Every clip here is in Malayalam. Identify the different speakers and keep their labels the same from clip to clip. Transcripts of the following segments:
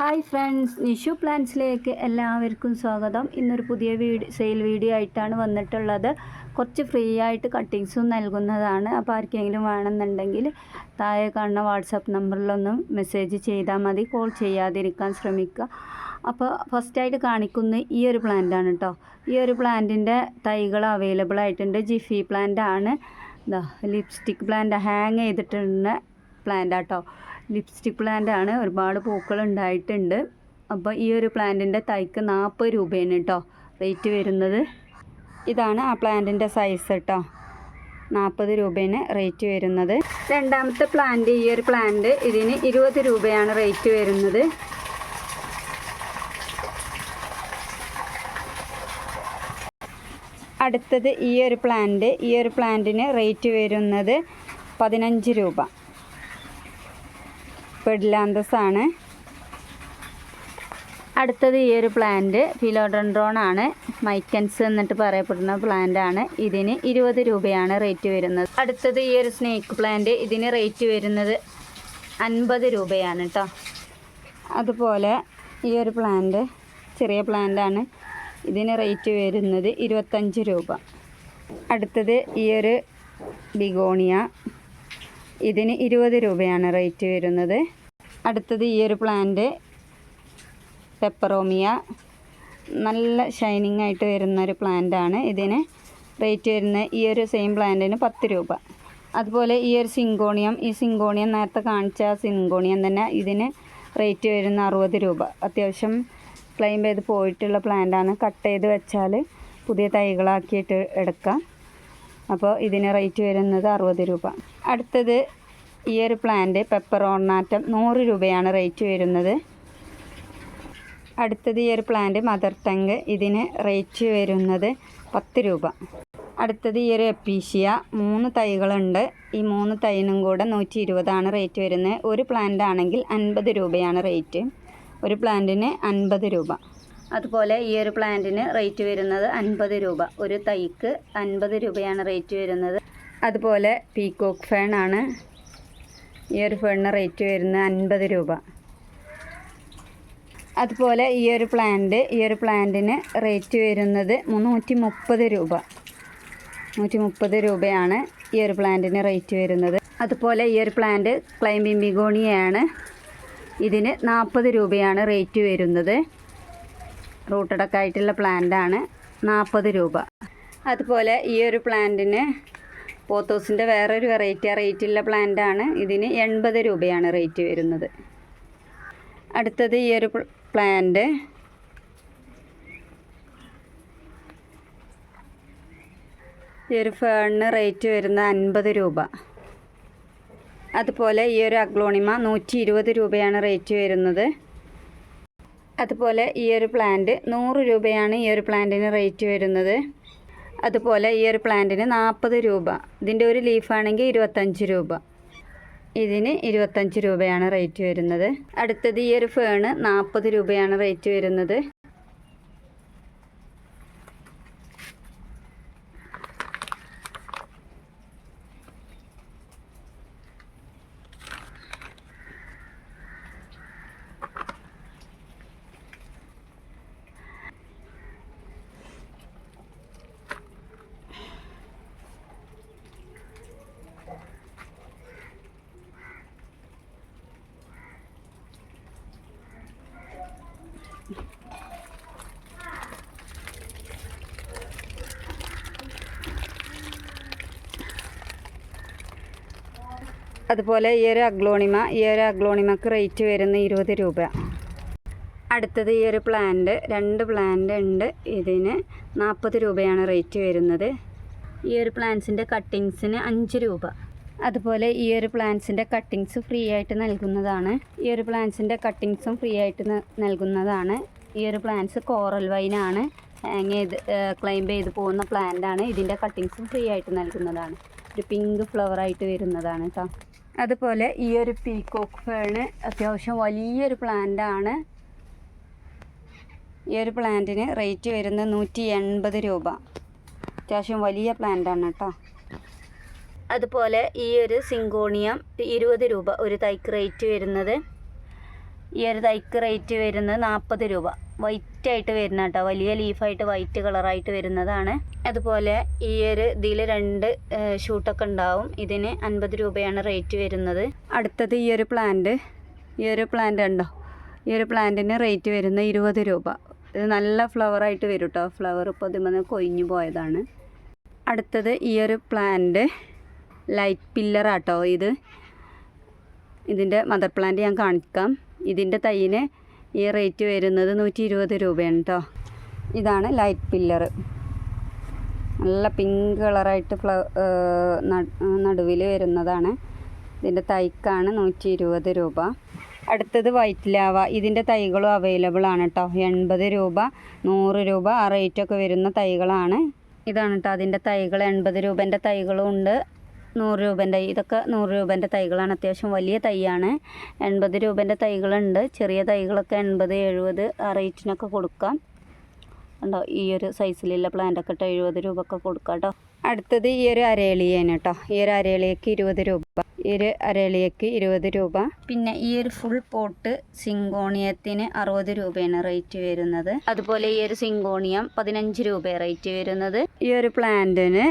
Speaker 1: ഹായ് ഫ്രണ്ട്സ് നിഷു പ്ലാൻസിലേക്ക് എല്ലാവർക്കും സ്വാഗതം. ഇന്നൊരു പുതിയ വീഡിയോ സെയിൽ വീഡിയോ ആയിട്ടാണ് വന്നിട്ടുള്ളത്. കുറച്ച് ഫ്രീ ആയിട്ട് കട്ടിങ്സും നൽകുന്നതാണ്. അപ്പോൾ ആർക്കെങ്കിലും വേണമെന്നുണ്ടെങ്കിൽ താഴെ കാണുന്ന വാട്സപ്പ് നമ്പറിലൊന്നും മെസ്സേജ് ചെയ്താൽ മതി. കോൾ ചെയ്യാതിരിക്കാൻ ശ്രമിക്കുക. അപ്പോൾ ഫസ്റ്റായിട്ട് കാണിക്കുന്ന ഈ ഒരു പ്ലാന്റാണ് കേട്ടോ ഈ ഒരു പ്ലാന്റിന്റെ തൈകൾ അവൈലബിൾ ആയിട്ടുണ്ട്. ജിഫി പ്ലാന്റ് ആണ്. ലിപ്സ്റ്റിക് പ്ലാന്റ് ഹാങ് ചെയ്തിട്ടുള്ള പ്ലാന്റ് ആട്ടോ ലിപ്സ്റ്റിക് പ്ലാന്റ് ആണ് ഒരുപാട് പൂക്കൾ ഉണ്ടായിട്ടുണ്ട്. അപ്പോൾ ഈ ഒരു പ്ലാന്റിന്റെ തൈക്ക് നാൽപ്പത് രൂപയാണ് കേട്ടോ റേറ്റ് വരുന്നത്. ഇതാണ് ആ പ്ലാന്റിന്റെ സൈസ് കേട്ടോ നാൽപ്പത് രൂപയാണ് റേറ്റ് വരുന്നത്. രണ്ടാമത്തെ പ്ലാന്റ് ഈ ഒരു പ്ലാന്റ് ഇതിന് ഇരുപത് രൂപയാണ് റേറ്റ് വരുന്നത്. അടുത്തത് ഈ ഒരു പ്ലാന്റ്. ഈ ഒരു പ്ലാന്റിന് റേറ്റ് വരുന്നത് പതിനഞ്ച് രൂപ. പെഡിലാന്തസ് ആണ് അടുത്തത് ഈ ഒരു പ്ലാന്റ് ഫിലോഡൻഡ്രോൺ ആണ് മൈക്കൻസ് എന്നിട്ട് പറയപ്പെടുന്ന പ്ലാന്റ് ആണ് ഇതിന് ഇരുപത് രൂപയാണ് റേറ്റ് വരുന്നത്. അടുത്തത് ഈ ഒരു സ്നേക്ക് പ്ലാന്റ് ഇതിന് റേറ്റ് വരുന്നത് അൻപത് രൂപയാണ് കേട്ടോ അതുപോലെ ഈ ഒരു പ്ലാന്റ് ചെറിയ പ്ലാന്റ് ആണ് ഇതിന് റേറ്റ് വരുന്നത് ഇരുപത്തഞ്ച് രൂപ. അടുത്തത് ഈ ഒരു ബിഗോണിയ. ഇതിന് ഇരുപത് രൂപയാണ് റേറ്റ് വരുന്നത്. അടുത്തത് ഈ ഒരു പ്ലാന്റ് പെപ്പറോമിയ നല്ല ഷൈനിങ് ആയിട്ട് വരുന്ന ഒരു പ്ലാന്റ് ആണ്. ഇതിന് റേറ്റ് വരുന്ന ഈ ഒരു സെയിം പ്ലാന്റിന് പത്ത് രൂപ. അതുപോലെ ഈ ഒരു സിങ്കോണിയം ഈ സിങ്കോണിയം നേരത്തെ കാണിച്ച സിങ്കോണിയം തന്നെ ഇതിന് റേറ്റ് വരുന്ന അറുപത് രൂപ. അത്യാവശ്യം ക്ലെയിം ചെയ്ത് പോയിട്ടുള്ള പ്ലാന്റാണ് കട്ട് ചെയ്ത് വെച്ചാൽ പുതിയ തൈകളാക്കിയിട്ട് എടുക്കാം. അപ്പോൾ ഇതിന് റേറ്റ് വരുന്നത് അറുപത് രൂപ. അടുത്തത് ഈ ഒരു പ്ലാന്റ് പെപ്പർ ഓർണാറ്റം നൂറ് രൂപയാണ് റേറ്റ് വരുന്നത്. അടുത്തത് ഈ ഒരു പ്ലാന്റ് മദർ ടങ്ക് ഇതിന് റേറ്റ് വരുന്നത് പത്ത് രൂപ. അടുത്തത് ഈ ഒരു എപ്പീഷ്യ മൂന്ന് തൈകളുണ്ട്. ഈ മൂന്ന് തൈനും കൂടെ നൂറ്റി ഇരുപതാണ് റേറ്റ് വരുന്നത്. ഒരു പ്ലാന്റ് ആണെങ്കിൽ അൻപത് രൂപയാണ് റേറ്റ് ഒരു പ്ലാന്റിന് അൻപത് രൂപ. അതുപോലെ ഈ ഒരു പ്ലാന്റിന് റേറ്റ് വരുന്നത് അൻപത് രൂപ. ഒരു തൈക്ക് അൻപത് രൂപയാണ് റേറ്റ് വരുന്നത്. അതുപോലെ പീക്കോക്ക് ഫാൻ ആണ്. ഈ ഒരു ഫേണിന് റേറ്റ് വരുന്നത് അൻപത് രൂപ. അതുപോലെ ഈ ഒരു പ്ലാന്റ് ഈ ഒരു പ്ലാന്റിന് റേറ്റ് വരുന്നത് മുന്നൂറ്റി മുപ്പത് രൂപ. നൂറ്റി മുപ്പത് രൂപയാണ് ഈ ഒരു പ്ലാന്റിന് റേറ്റ് വരുന്നത്. അതുപോലെ ഈ ഒരു പ്ലാന്റ് ക്ലൈംബിംഗ് ബിഗോണിയാണ്. ഇതിന് നാൽപ്പത് രൂപയാണ് റേറ്റ് വരുന്നത്. റൂട്ടടക്കായിട്ടുള്ള പ്ലാന്റാണ് നാൽപ്പത് രൂപ. അതുപോലെ ഈ ഒരു പ്ലാന്റിന് പോത്തോസിന്റെ വേറൊരു വെറൈറ്റി റേറ്റുള്ള ആണ്. ഇതിന് എൺപത് രൂപയാണ് റേറ്റ് വരുന്നത്. അടുത്തത് ഈ ഒരു പ്ലാന്റ് ഈ ഒരു ഫേണിന് റേറ്റ് വരുന്ന അൻപത് രൂപ. അതുപോലെ ഈ ഒരു അഗ്ലോണിമ നൂറ്റി ഇരുപത് രൂപയാണ് റേറ്റ് വരുന്നത്. അതുപോലെ ഈ ഒരു പ്ലാന്റ് നൂറ് രൂപയാണ് ഈ ഒരു പ്ലാന്റിന് റേറ്റ് വരുന്നത്. അതുപോലെ ഈ ഒരു പ്ലാന്റിന് നാൽപ്പത് രൂപ. ഇതിന്റെ ഒരു ലീഫാണെങ്കിൽ ഇരുപത്തഞ്ച് രൂപ. ഇതിന് ഇരുപത്തഞ്ച് രൂപയാണ് റേറ്റ് വരുന്നത്. അടുത്തത് ഈ ഒരു ഫേണ് നാൽപ്പത് രൂപയാണ് റേറ്റ് വരുന്നത്. അതുപോലെ ഈ ഒരു അഗ്ലോണിമ ഈ ഒരു അഗ്ലോണിമക്ക് റേറ്റ് വരുന്ന ഇരുപത് രൂപ. അടുത്തത് ഈ ഒരു പ്ലാന്റ് രണ്ട് പ്ലാന്റ് ഉണ്ട്. ഇതിന് നാൽപ്പത് രൂപയാണ് റേറ്റ് വരുന്നത്. ഈ ഒരു പ്ലാന്റ്സിന്റെ കട്ടിങ്സിന് അഞ്ച് രൂപ. അതുപോലെ ഈ ഒരു പ്ലാന്റ്സിന്റെ കട്ടിങ്സ് ഫ്രീ ആയിട്ട് നൽകുന്നതാണ്. ഈ ഒരു പ്ലാന്റ്സിന്റെ കട്ടിങ്സും ഫ്രീ ആയിട്ട് നൽകുന്നതാണ്. ഈ ഒരു പ്ലാന്റ്സ് കോറൽ വൈനാണ് ഹാങ് ചെയ്ത് ക്ലൈംബ് ചെയ്ത് പോകുന്ന പ്ലാന്റാണ് ഇതിന്റെ കട്ടിങ്സും ഫ്രീ ആയിട്ട് നൽകുന്നതാണ്. ഒരു പിങ്ക് ഫ്ലവർ ആയിട്ട് വരുന്നതാണ് കേട്ടോ അതുപോലെ ഈ ഒരു പീക്കോക്ക് ഫേണ് അത്യാവശ്യം വലിയൊരു പ്ലാന്റ് ആണ്. ഈ ഒരു പ്ലാന്റിന് റേറ്റ് വരുന്നത് നൂറ്റി എൺപത് രൂപ. അത്യാവശ്യം വലിയ പ്ലാന്റ് ആണ് കേട്ടോ. അതുപോലെ ഈ ഒരു സിങ്കോണിയം ഇരുപത് രൂപ ഒരു തൈക്ക് റേറ്റ് വരുന്നത് ഈ ഒരു തൈക്ക് റേറ്റ് വരുന്നത് നാൽപ്പത് രൂപ. വൈറ്റ് ആയിട്ട് വരുന്ന കേട്ടോ. വലിയ ലീഫായിട്ട് വൈറ്റ് കളറായിട്ട് വരുന്നതാണ്. അതുപോലെ ഈ ഒരു ഇതിൽ രണ്ട് ഷൂട്ടൊക്കെ ഉണ്ടാവും. ഇതിന് അൻപത് രൂപയാണ് റേറ്റ് വരുന്നത്. അടുത്തത് ഈ ഒരു പ്ലാന്റ് ഈ ഒരു പ്ലാന്റ് ഉണ്ടോ ഈ ഒരു പ്ലാന്റിന് റേറ്റ് വരുന്നത് ഇരുപത് രൂപ. ഇത് നല്ല ഫ്ലവറായിട്ട് വരും കേട്ടോ ഫ്ലവർ ഇപ്പോൾ ഇതിൽ കൊഴിഞ്ഞു പോയതാണ്. അടുത്തത് ഈ ഒരു പ്ലാന്റ് ലൈറ്റ് പില്ലറാട്ടോ ഇത്. ഇതിന്റെ മദർ പ്ലാന്റ് ഞാൻ കാണിക്കാം. ഇതിന്റെ തൈയിന് ഈ റേറ്റ് വരുന്നത് നൂറ്റി ഇരുപത് രൂപയാണ് കേട്ടോ ഇതാണ് ലൈറ്റ് പില്ലർ നല്ല പിങ്ക് കളറായിട്ട് ഫ്ല നടുവിൽ വരുന്നതാണ്. ഇതിന്റെ തൈക്കാണ് നൂറ്റി ഇരുപത് രൂപ. അടുത്തത് വൈറ്റ് ലാവ. ഇതിന്റെ തൈകളും അവൈലബിൾ ആണ് കേട്ടോ എൺപത് രൂപ നൂറ് രൂപ ആ റേറ്റൊക്കെ വരുന്ന തൈകളാണ്. ഇതാണ് കേട്ടോ അതിന്റെ തൈകൾ എൺപത് രൂപേന്റെ തൈകളും ഉണ്ട്. നൂറ് രൂപേന്റെ ഇതൊക്കെ നൂറ് രൂപേന്റെ തൈകളാണ്. അത്യാവശ്യം വലിയ തൈയാണ്. എൺപത് രൂപേന്റെ തൈകളുണ്ട്. ചെറിയ തൈകളൊക്കെ എൺപത് എഴുപത് ആ റേറ്റിനൊക്കെ കൊടുക്കാം. ഉണ്ടോ ഈ ഒരു സൈസിലുള്ള പ്ലാന്റൊക്കെ ഇട്ട് എഴുപത് രൂപ ഒക്കെ കൊടുക്കാം കേട്ടോ. അടുത്തത് ഈ ഒരു അരേളിയാണ് കേട്ടോ. ഈ ഒരു അരേളിയക്ക് ഇരുപത് രൂപ. ഈ ഒരു അരേളിയക്ക് ഇരുപത് രൂപ. പിന്നെ ഈ ഒരു ഫുൾ പോട്ട് സിങ്കോണിയത്തിന് അറുപത് രൂപയാണ് റേറ്റ് വരുന്നത്. അതുപോലെ ഈ ഒരു സിങ്കോണിയം പതിനഞ്ച് രൂപ റേറ്റ് വരുന്നത്. ഈ ഒരു പ്ലാന്റിന്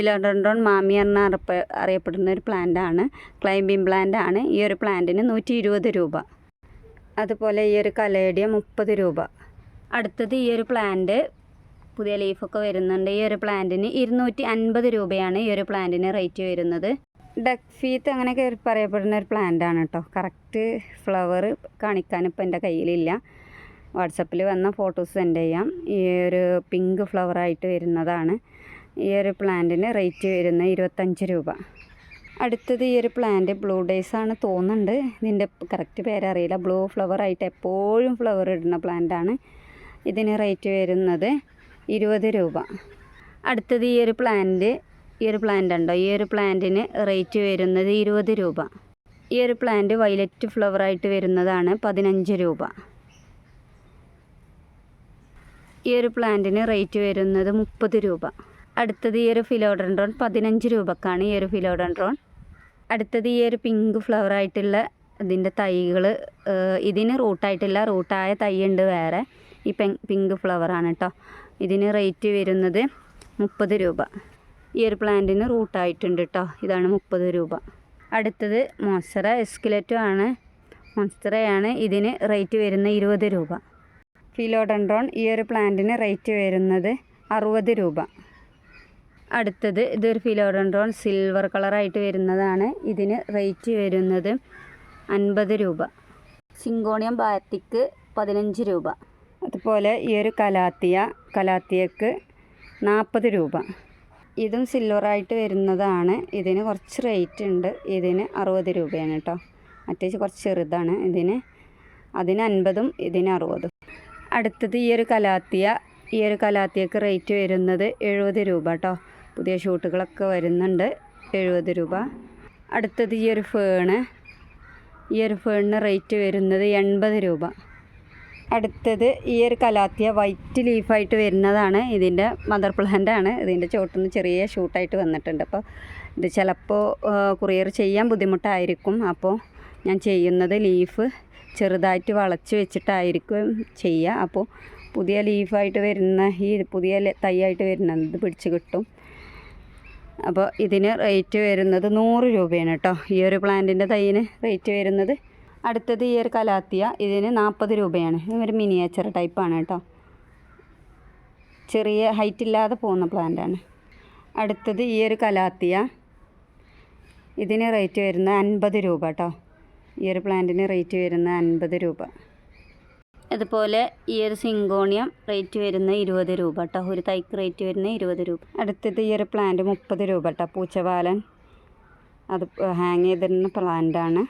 Speaker 1: ഫിലോഡൻഡ്രോൺ മാമി എന്ന അറിയപ്പ അറിയപ്പെടുന്ന ഒരു പ്ലാന്റാണ്. ക്ലൈംബിംഗ് പ്ലാന്റ് ആണ് ഈ ഒരു പ്ലാന്റിന് നൂറ്റി ഇരുപത് രൂപ. അതുപോലെ ഈ ഒരു കലേഡിയ മുപ്പത് രൂപ. അടുത്തത് ഈ ഒരു പ്ലാന്റ് പുതിയ ലീഫൊക്കെ വരുന്നുണ്ട്. ഈ ഒരു പ്ലാന്റിന് ഇരുന്നൂറ്റി അൻപത് രൂപയാണ് ഈ ഒരു പ്ലാന്റിന് റേറ്റ് വരുന്നത്. ഡക്ക് ഫീത്ത് അങ്ങനെ പറയപ്പെടുന്ന ഒരു പ്ലാന്റാണ് കേട്ടോ കറക്റ്റ് ഫ്ലവർ കാണിക്കാൻ ഇപ്പം എന്റെ കയ്യിലില്ല. വാട്സപ്പിൽ വന്ന ഫോട്ടോസ് സെൻഡ് ചെയ്യാം. ഈ ഒരു പിങ്ക് ഫ്ലവറായിട്ട് വരുന്നതാണ്. ഈ ഒരു പ്ലാന്റിന് റേറ്റ് വരുന്നത് ഇരുപത്തഞ്ച് രൂപ. അടുത്തത് ഈ ഒരു പ്ലാന്റ് ബ്ലൂ ഡേയ്സ് ആണ് തോന്നുന്നുണ്ട്. ഇതിന്റെ കറക്റ്റ് പേരറിയില്ല. ബ്ലൂ ഫ്ലവർ ആയിട്ട് എപ്പോഴും ഫ്ലവർ ഇടുന്ന പ്ലാന്റ് ആണ്. ഇതിന് റേറ്റ് വരുന്നത് ഇരുപത് രൂപ. അടുത്തത് ഈ ഒരു പ്ലാന്റ് ഈ ഒരു പ്ലാന്റ് ഉണ്ടോ? ഈ ഒരു പ്ലാന്റിന് റേറ്റ് വരുന്നത് ഇരുപത് രൂപ. ഈ ഒരു പ്ലാന്റ് വയലറ്റ് ഫ്ലവർ ആയിട്ട് വരുന്നതാണ് പതിനഞ്ച് രൂപ. ഈ ഒരു പ്ലാന്റിന് റേറ്റ് വരുന്നത് മുപ്പത് രൂപ. അടുത്തത് ഈ ഒരു ഫിലോഡൻഡ്രോൺ പതിനഞ്ച് രൂപക്കാണ് ഈ ഒരു ഫിലോഡൻഡ്രോൺ. അടുത്തത് ഈ ഒരു പിങ്ക് ഫ്ലവർ ആയിട്ടുള്ള ഇതിന്റെ തൈകൾ ഇതിന് റൂട്ടായിട്ടില്ല റൂട്ടായ തൈ ഉണ്ട് വേറെ. ഈ പിങ്ക് ഫ്ലവറാണ് കേട്ടോ ഇതിന് റേറ്റ് വരുന്നത് മുപ്പത് രൂപ. ഈ ഒരു പ്ലാന്റിന് റൂട്ടായിട്ടുണ്ട് കേട്ടോ ഇതാണ് മുപ്പത് രൂപ. അടുത്തത് മോൺസ്റ്ററ എസ്കുലറ്റോ ആണ്. മോസ്റ്ററയാണ് ഇതിന് റേറ്റ് വരുന്നത് ഇരുപത് രൂപ. ഫിലോഡൻഡ്രോൺ ഈ ഒരു പ്ലാന്റിന് റേറ്റ് വരുന്നത് അറുപത് രൂപ. അടുത്തത് ഇതൊരു ഫിലോഡൻഡ്രോൺ സിൽവർ കളറായിട്ട് വരുന്നതാണ്. ഇതിന് റേറ്റ് വരുന്നത് അൻപത് രൂപ. സിങ്കോണിയം ബാത്തിക്ക് പതിനഞ്ച് രൂപ. അതുപോലെ ഈ ഒരു കലാത്തിയ കലാത്തിയക്ക് നാൽപ്പത് രൂപ. ഇതും സിൽവറായിട്ട് വരുന്നതാണ്. ഇതിന് കുറച്ച് റേറ്റ് ഉണ്ട്. ഇതിന് അറുപത് രൂപയാണ് കേട്ടോ. മറ്റേ കുറച്ച് ചെറുതാണ്. ഇതിന് അതിന് അൻപതും ഇതിന് അറുപതും. അടുത്തത് ഈ ഒരു കലാത്തിയ ഈ ഒരു കലാത്തിയക്ക് റേറ്റ് വരുന്നത് എഴുപത് രൂപ കേട്ടോ. പുതിയ ഷൂട്ടുകളൊക്കെ വരുന്നുണ്ട്. എഴുപത് രൂപ. അടുത്തത് ഈ ഒരു ഫേണ്. ഈ ഒരു ഫേണിന് റേറ്റ് വരുന്നത് എൺപത് രൂപ. അടുത്തത് ഈ ഒരു കലാത്തിയ വൈറ്റ് ലീഫായിട്ട് വരുന്നതാണ്. ഇതിന്റെ മദർ പ്ലാന്റ് ആണ്. ഇതിന്റെ ചോട്ടിൽ ചെറിയ ഷൂട്ടായിട്ട് വന്നിട്ടുണ്ട്. അപ്പോൾ ഇത് ചിലപ്പോൾ കുറിയർ ചെയ്യാൻ ബുദ്ധിമുട്ടായിരിക്കും. അപ്പോൾ ഞാൻ ചെയ്യുന്നത് ലീഫ് ചെറുതായിട്ട് വളച്ച് വെച്ചിട്ടായിരിക്കും ചെയ്യുക. അപ്പോൾ പുതിയ ലീഫായിട്ട് വരുന്ന ഈ പുതിയ തൈയായിട്ട് വരുന്നത് പിടിച്ച് കിട്ടും. അപ്പോൾ ഇതിന് റേറ്റ് വരുന്നത് നൂറ് രൂപയാണ് കേട്ടോ. ഈ ഒരു പ്ലാന്റിന്റെ തൈന് റേറ്റ് വരുന്നത്. അടുത്തത് ഈ ഒരു കലാത്തിയ ഇതിന് നാൽപ്പത് രൂപയാണ്. ഒരു മിനിയേച്ചർ ടൈപ്പാണ് കേട്ടോ. ചെറിയ ഹൈറ്റ് ഇല്ലാതെ പോകുന്ന പ്ലാന്റാണ് അടുത്തത് ഈ ഒരു കലാത്തിയ ഇതിന് റേറ്റ് വരുന്നത് അൻപത് രൂപ കേട്ടോ. ഈ ഒരു പ്ലാന്റിന് റേറ്റ് വരുന്നത് അൻപത് രൂപ. അതുപോലെ ഈ ഒരു സിങ്കോണിയം റേറ്റ് വരുന്ന ഇരുപത് രൂപ കേട്ടോ ഒരു തൈക്ക് റേറ്റ് വരുന്ന ഇരുപത് രൂപ. അടുത്തത് ഈ ഒരു പ്ലാന്റ് മുപ്പത് രൂപ കേട്ടോ പൂച്ചവാലൻ അത് ഹാങ് ചെയ്തിരുന്ന പ്ലാന്റാണ്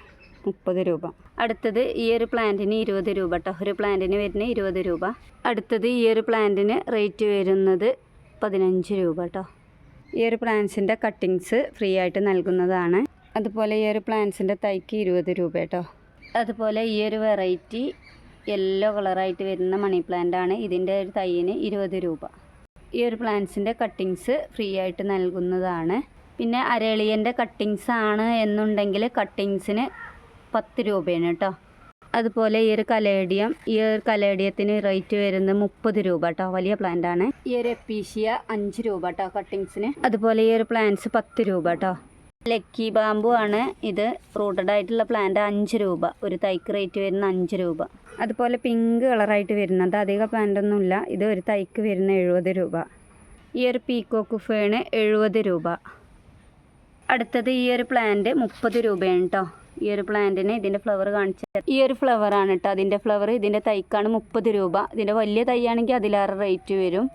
Speaker 1: മുപ്പത് രൂപ. അടുത്തത് ഈ ഒരു പ്ലാന്റിന് ഇരുപത് രൂപ കേട്ടോ ഒരു പ്ലാന്റിന് വരുന്ന ഇരുപത് രൂപ. അടുത്തത് ഈ ഒരു പ്ലാന്റിന് റേറ്റ് വരുന്നത് പതിനഞ്ച് രൂപ കേട്ടോ ഈ ഒരു പ്ലാന്റ്സിന്റെ കട്ടിങ്സ് ഫ്രീ ആയിട്ട് നൽകുന്നതാണ്. അതുപോലെ ഈ ഒരു പ്ലാന്റ്സിന്റെ തൈക്ക് ഇരുപത് രൂപ കേട്ടോ അതുപോലെ ഈ ഒരു വെറൈറ്റി യെല്ലോ കളറായിട്ട് വരുന്ന മണി പ്ലാന്റ് ആണ്. ഇതിന്റെ ഒരു തൈയിന് ഇരുപത് രൂപ. ഈ ഒരു പ്ലാന്റ്സിന്റെ കട്ടിങ്സ് ഫ്രീ ആയിട്ട് നൽകുന്നതാണ്. പിന്നെ അരളിയന്റെ കട്ടിങ്സ് ആണ് എന്നുണ്ടെങ്കിൽ കട്ടിങ്സിന് പത്ത് രൂപയാണ് കേട്ടോ. അതുപോലെ ഈ ഒരു കലേഡിയം ഈ ഒരു കലേഡിയത്തിന് റേറ്റ് വരുന്നത് മുപ്പത് രൂപ കേട്ടോ. വലിയ പ്ലാന്റ് ആണ്. ഈ ഒരു എപ്പീഷ്യ അഞ്ച് രൂപ കേട്ടോ കട്ടിങ്സിന് അതുപോലെ ഈ ഒരു പ്ലാന്റ്സ് പത്ത് രൂപ കേട്ടോ. ലക്കി ബാമ്പു ആണ് ഇത് റൂട്ടഡ് ആയിട്ടുള്ള പ്ലാന്റ് അഞ്ച് രൂപ. ഒരു തൈക്ക് റേറ്റ് വരുന്ന അഞ്ച് രൂപ. അതുപോലെ പിങ്ക് കളറായിട്ട് വരുന്നത് അധികം പ്ലാന്റ് ഒന്നുമില്ല. ഇത് ഒരു തൈക്ക് വരുന്ന എഴുപത് രൂപ. ഈ ഒരു പീക്കോക്ക് ഫേണ് എഴുപത് രൂപ. അടുത്തത് ഈ ഒരു പ്ലാന്റ് മുപ്പത് രൂപയാണ് കേട്ടോ ഈ ഒരു പ്ലാന്റിന് ഇതിന്റെ ഫ്ലവർ കാണിച്ച. ഈ ഒരു ഫ്ലവർ ആണ് കേട്ടോ അതിന്റെ ഫ്ലവർ ഇതിന്റെ തൈക്കാണ് മുപ്പത് രൂപ. ഇതിന്റെ വലിയ തൈയാണെങ്കിൽ അതിലേറെ റേറ്റ് വരും.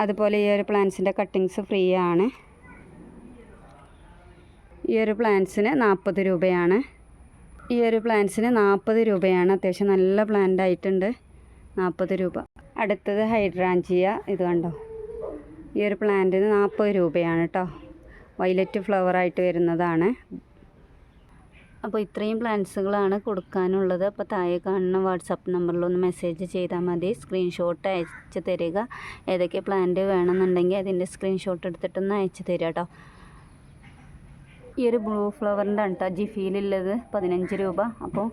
Speaker 1: അതുപോലെ ഈ ഒരു പ്ലാന്റ്സിന്റെ കട്ടിങ്സ് ഫ്രീ ആണ്. ഈ ഒരു പ്ലാന്റ്സിന് നാൽപ്പത് രൂപയാണ്. ഈ ഒരു പ്ലാന്റ്സിന് നാൽപ്പത് രൂപയാണ്. അത്യാവശ്യം നല്ല പ്ലാന്റ് ആയിട്ടുണ്ട്. നാൽപ്പത് രൂപ. അടുത്തത് ഹൈഡ്രാഞ്ചിയ. ഇത് കണ്ടോ? ഈ ഒരു പ്ലാന്റിന് നാൽപ്പത് രൂപയാണ് കേട്ടോ വൈലറ്റ് ഫ്ലവറായിട്ട് വരുന്നതാണ്. അപ്പോൾ ഇത്രയും പ്ലാൻസുകളാണ് കൊടുക്കാനുള്ളത്. അപ്പോൾ താഴെ കാണുന്ന വാട്സപ്പ് നമ്പറിലൊന്ന് മെസ്സേജ് ചെയ്താൽ മതി. സ്ക്രീൻഷോട്ട് അയച്ച് തരിക. ഏതൊക്കെ പ്ലാന്റ് വേണമെന്നുണ്ടെങ്കിൽ അതിന്റെ സ്ക്രീൻഷോട്ട് എടുത്തിട്ടൊന്ന് അയച്ച് തരിക കേട്ടോ ഈ ഒരു ബ്ലൂ ഫ്ലവറിന്റെ ആണ് കേട്ടോ ജിഫിയിലുള്ളത് പതിനഞ്ച് രൂപ. അപ്പോൾ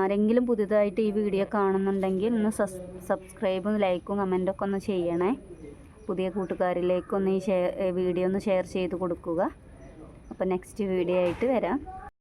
Speaker 1: ആരെങ്കിലും പുതിയതായിട്ട് ഈ വീഡിയോ കാണുന്നുണ്ടെങ്കിൽ ഒന്ന് സസ് സബ്സ്ക്രൈബും ലൈക്കും കമന്റൊക്കെ ഒന്ന് ചെയ്യണേ. പുതിയ കൂട്ടുകാരിലേക്കൊന്ന് ഈ ഷെയർ വീഡിയോ ഒന്ന് ഷെയർ ചെയ്ത് കൊടുക്കുക. അപ്പോൾ നെക്സ്റ്റ് വീഡിയോ ആയിട്ട് വരാം.